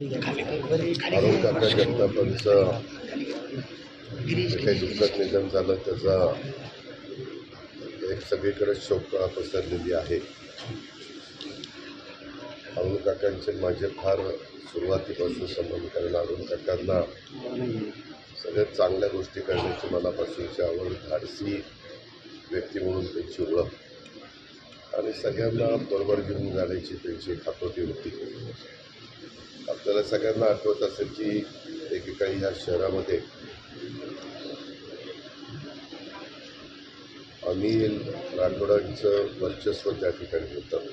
अरुण काका जगतापांचं जे काही दुःखद निधन झालं त्याचा एक सगळीकडे शोकळा पसरलेली आहे. अरुण काकांचे माझे फार सुरुवातीपासून संबंध कारण अरुण काकांना सगळ्यात चांगल्या गोष्टी करण्याची मनापासूनची आवड धाडसी व्यक्ती म्हणून त्यांची ओळख. आणि सगळ्यांना बरोबर घेऊन जाण्याची त्यांची खातोटी होती. आपल्याला सगळ्यांना आठवत असेल की एकेकाळी ह्या शहरामध्ये अनिल राठोडांचं वर्चस्व त्या ठिकाणी होतं.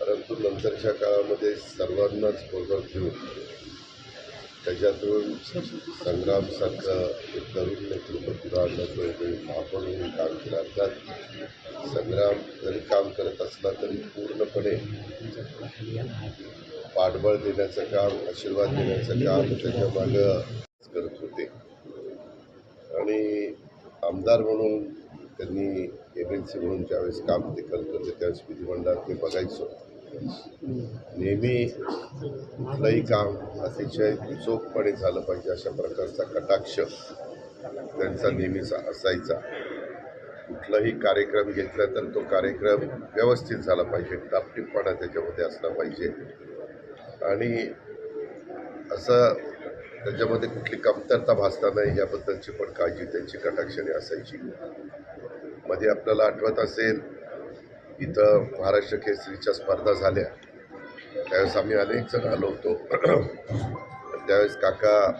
परंतु नंतरच्या काळामध्ये सर्वांनाच बरोबर घेऊन त्याच्यातून संग्रामसारखं एक तरुण नेतृत्व आणलं वेळोवेळी महापौर म्हणून काम केलं. अर्थात संग्राम जरी काम करत असला तरी पूर्णपणे पाठबळ देण्याचं काम आशीर्वाद देण्याचं काम त्याच्या मागं करत होते. आणि आमदार म्हणून त्यांनी एम एल सी म्हणून ज्यावेळेस काम ते करत होते त्यावेळेस विधिमंडळात ते बघायचो. नेहमी कुठलंही काम अतिशय चोखपणे झालं पाहिजे अशा प्रकारचा कटाक्ष त्यांचा नेहमीच असायचा. कुठलाही कार्यक्रम घेतला तर तो कार्यक्रम व्यवस्थित झाला पाहिजे टापटीपणा त्याच्यामध्ये असला पाहिजे. आणि असं त्याच्यामध्ये कुठली कमतरता भासता नाही याबद्दलची पण काळजी त्यांची कटाक्षाने असायची. मध्ये आपल्याला आठवत असेल इथं महाराष्ट्र केसरीच्या स्पर्धा झाल्या. त्यावेळेस आम्ही अनेक जण आलो होतो. त्यावेळेस काका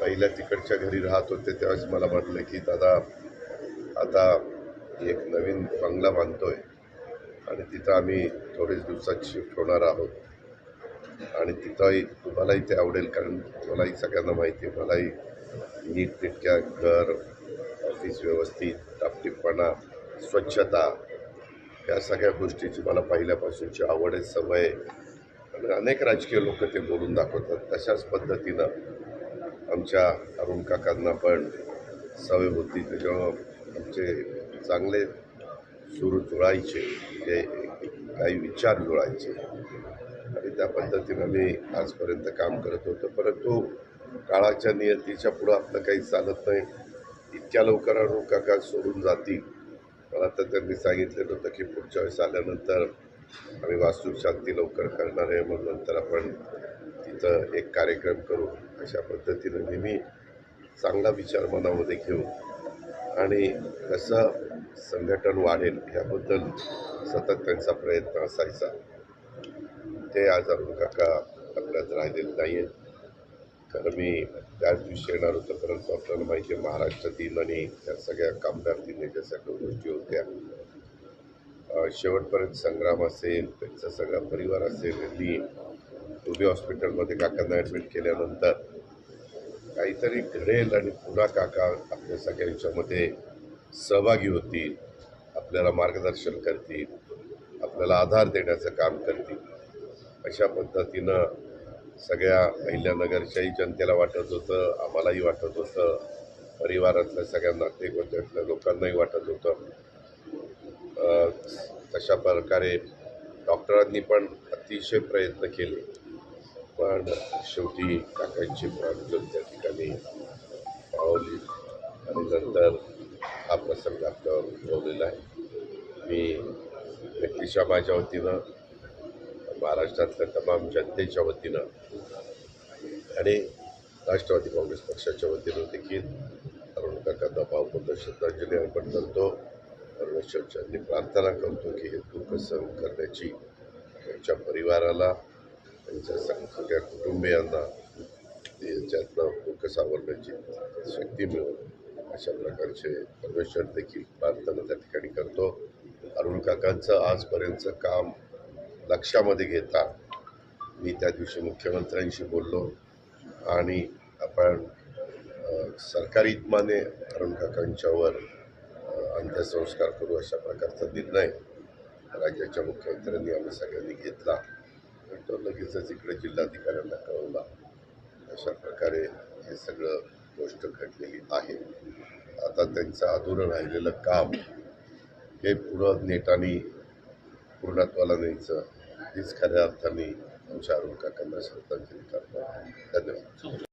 पहिल्या तिकडच्या घरी राहत होते त्यावेळेस मला म्हटलं की दादा आता एक नवीन बंगला बांधतोय आणि तिथं आम्ही थोडेच दिवसात शिफ्ट होणार आहोत. आणि तिथंही तुम्हालाही ते आवडेल कारण मलाही सगळ्यांना माहिती आहे मलाही नीटनेटक्या घर ऑफिस व्यवस्थित टापटीपणा स्वच्छता या सगळ्या गोष्टीची मला पहिल्यापासूनची आवड आहे सवय आणि अनेक राजकीय लोक ते बोलून दाखवतात. तशाच पद्धतीनं आमच्या अरुण काकांना पण सवय होती. त्याच्यामुळं आमचे चांगले सूर जुळायचे ते म्हणजे काही विचार जुळायचे. आणि त्या पद्धतीनं मी आजपर्यंत काम करत होतो. परंतु काळाच्या नियतीच्या पुढं आपलं काही चालत नाही. इतक्या लवकर अरुण काका सोडून जातील. मला तर त्यांनी सांगितलेलं होतं की पुढच्या वेळेस आल्यानंतर आम्ही वास्तुशांती लवकर करणार आहे. मग नंतर आपण तिथं एक कार्यक्रम करू. अशा पद्धतीनं नेहमी चांगला विचार मनामध्ये घेऊ. आणि कसं संघटन वाढेल ह्याबद्दल सतत त्यांचा प्रयत्न असायचा. ते आज अरुण काका आपल्यात राहिलेले नाही आहेत कारण मी त्याच दिवशी येणार होतो परंतु आपल्याला माहिती आहे महाराष्ट्र दिन आणि त्या सगळ्या कामगार दिन याच्या सगळ्या गोष्टी होत्या. शेवटपर्यंत संग्राम असेल त्यांचा सगळा परिवार असेल यांनी उभी हॉस्पिटलमध्ये काकांना ॲडमिट केल्यानंतर काहीतरी घडेल आणि पुन्हा काका आपल्या सगळ्यांच्यामध्ये सहभागी होतील आपल्याला मार्गदर्शन करतील आपल्याला आधार देण्याचं काम करतील. अशा पद्धतीनं सगळ्या अहिल्यानगरच्याही जनतेला वाटत होतं आम्हालाही वाटत होतं परिवारातल्या सगळ्या नातेवाईकातल्या लोकांनाही वाटत होतं. तशा प्रकारे डॉक्टरांनी पण अतिशय प्रयत्न केले. पण शेवटी काकांची प्राण त्या ठिकाणी पावली आणि नंतर हा प्रसंग आपल्यावर उद्भवलेला आहे. मी व्यक्तिशा माझ्या वतीनं महाराष्ट्रातल्या तमाम जनतेच्या वतीनं आणि राष्ट्रवादी काँग्रेस पक्षाच्या वतीनं देखील अरुण काकांना भावपूर्ण श्रद्धांजली अर्पण करतो. परमेश्वरच्यांनी प्रार्थना करतो की हे दुःख सहन करण्याची त्यांच्या परिवाराला त्यांच्या सगळ्या कुटुंबियांना यांच्यातनं दुःख सावरण्याची शक्ती मिळून अशा प्रकारचे परमेश्वर देखील प्रार्थना त्या ठिकाणी करतो. अरुण काकांचं आजपर्यंतचं काम लक्षामध्ये घेता. मी त्या दिवशी मुख्यमंत्र्यांशी बोललो आणि आपण सरकारी इतमाने अरुण काकांच्यावर अंत्यसंस्कार करू अशा प्रकारचा निर्णय राज्याच्या मुख्यमंत्र्यांनी आम्ही सगळ्यांनी घेतला. आणि तो लगेचच इकडे जिल्हाधिकाऱ्यांना कळवला. अशा प्रकारे हे सगळं गोष्ट घडलेली आहे. आता त्यांचं अधुरं राहिलेलं काम हे पुढं नेटाने पूर्णत्वाला न्यायचं हीच खऱ्या अर्थाने आमच्या आरोग्य केंद्र श्रद्धांजली धन्यवाद.